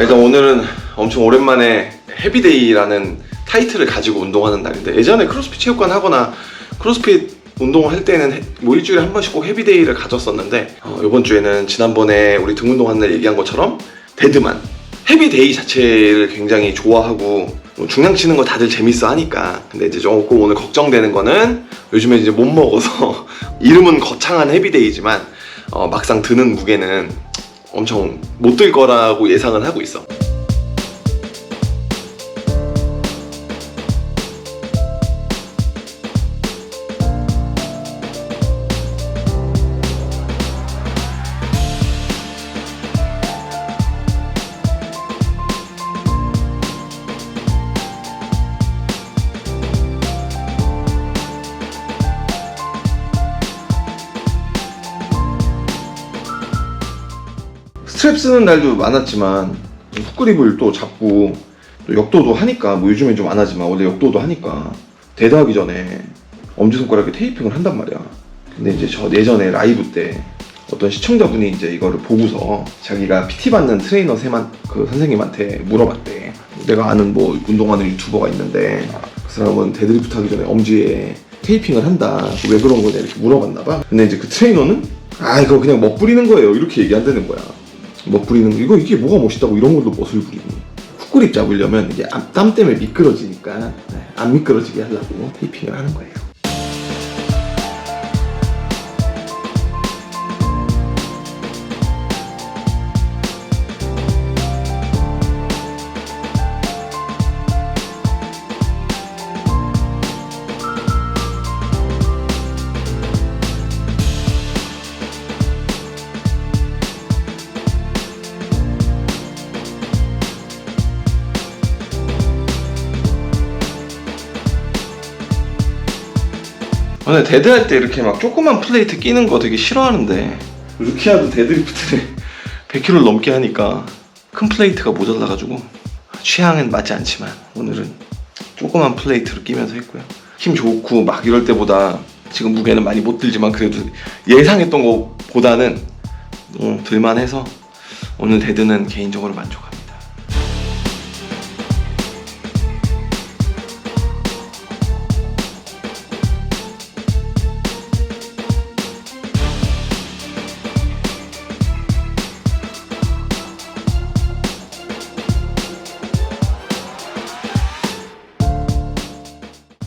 일단 오늘은 엄청 오랜만에 헤비데이라는 타이틀을 가지고 운동하는 날인데 예전에 크로스핏 체육관 하거나 크로스핏 운동을 할 때는 해- 뭐 일주일에 한 번씩 꼭 헤비데이를 가졌었는데 어, 이번 주에는 지난번에 우리 등 운동하는 날 얘기한 것처럼 데드만 헤비데이 자체를 굉장히 좋아하고 뭐 중량 치는 거 다들 재밌어 하니까. 근데 이제 조금 오늘 걱정되는 거는 요즘에 이제 못 먹어서 이름은 거창한 헤비데이지만 어, 막상 드는 무게는 엄청 못 들 거라고 예상은 하고 있어. 스트랩 쓰는 날도 많았지만 훅그립을 또 잡고 또 역도도 하니까 뭐 요즘엔 좀 안 하지만 원래 역도도 하니까 대도하기 전에 엄지손가락에 테이핑을 한단 말이야. 근데 이제 저 예전에 라이브 때 어떤 시청자분이 이제 이거를 보고서 자기가 PT 받는 트레이너 세만 그 선생님한테 물어봤대. 내가 아는 뭐 운동하는 유튜버가 있는데 그 사람은 데드리프트 하기 전에 엄지에 테이핑을 한다. 왜 그런 거냐 이렇게 물어봤나 봐. 근데 이제 그 트레이너는 아 이거 그냥 멋 부리는 거예요. 이렇게 얘기한다는 거야 멋 부리는 거. 이거 이게 뭐가 멋있다고 이런 걸로 멋을 부리니 훅그립 잡으려면 이게 앞- 땀 때문에 미끄러지니까 네, 안 미끄러지게 하려고 테이핑을 하는 거예요 근데 데드 할 때 이렇게 막 조그만 플레이트 끼는 거 되게 싫어하는데. 루키아도 데드리프트를 100kg 넘게 하니까 큰 플레이트가 모자라가지고 취향은 맞지 않지만 오늘은 조그만 플레이트로 끼면서 했고요. 힘 좋고 막 이럴 때보다 지금 무게는 많이 못 들지만 그래도 예상했던 것보다는 어, 들만해서 오늘 데드는 개인적으로 만족합니다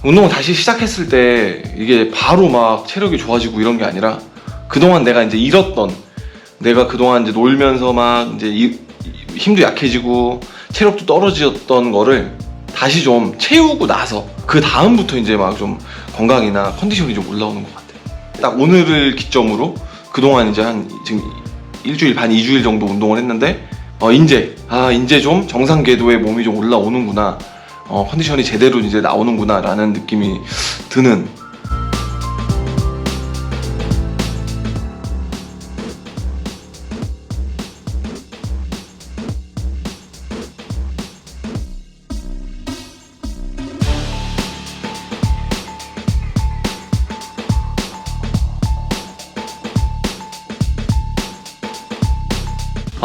운동을 다시 시작했을 때 이게 바로 막 체력이 좋아지고 이런 게 아니라 그동안 내가 이제 잃었던 내가 그동안 이제 놀면서 막 이제 이- 이- 힘도 약해지고 체력도 떨어졌던 거를 다시 좀 채우고 나서 그 다음부터 이제 막 좀 건강이나 컨디션이 좀 올라오는 것 같아요. 딱 오늘을 기점으로 그동안 이제 한 지금 일주일 반 이주일 정도 운동을 했는데 어 이제 아 이제 좀 정상 궤도에 몸이 좀 올라오는구나 어, 컨디션이 제대로 이제 나오는구나라는 느낌이 드는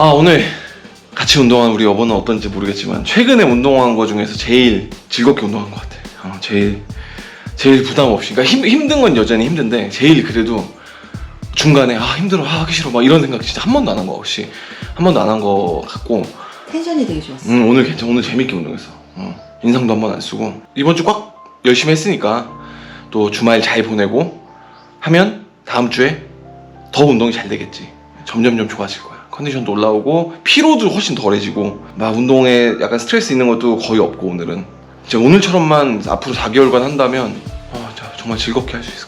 아 오늘 같이 운동한 우리 여보는 어떤지 모르겠지만 최근에 운동한 거 중에서 제일 즐겁게 운동한 것 같아. 어, 제일 제일 부담 없이. 그러니까 힘, 힘든 건 여전히 힘든데 제일 그래도 중간에 아 힘들어 아, 하기 싫어 막 이런 생각 진짜 한 번도 안 한 거 없이 한 번도 안 한 거 같고 텐션이 되게 좋았어. 음, 오늘 괜찮 오늘 재밌게 운동했어. 어, 인상도 한 번 안 쓰고 이번 주 꽉 열심히 했으니까 또 주말 잘 보내고 하면 다음 주에 더 운동이 잘 되겠지. 점점점 좋아질 거야. 컨디션도 올라오고 피로도 훨씬 덜해지고 막 운동에 약간 스트레스 있는 것도 거의 없고 오늘은. 이제 오늘처럼만 앞으로 4개월간 한다면 어, 자, 정말 즐겁게 할 수 있을 것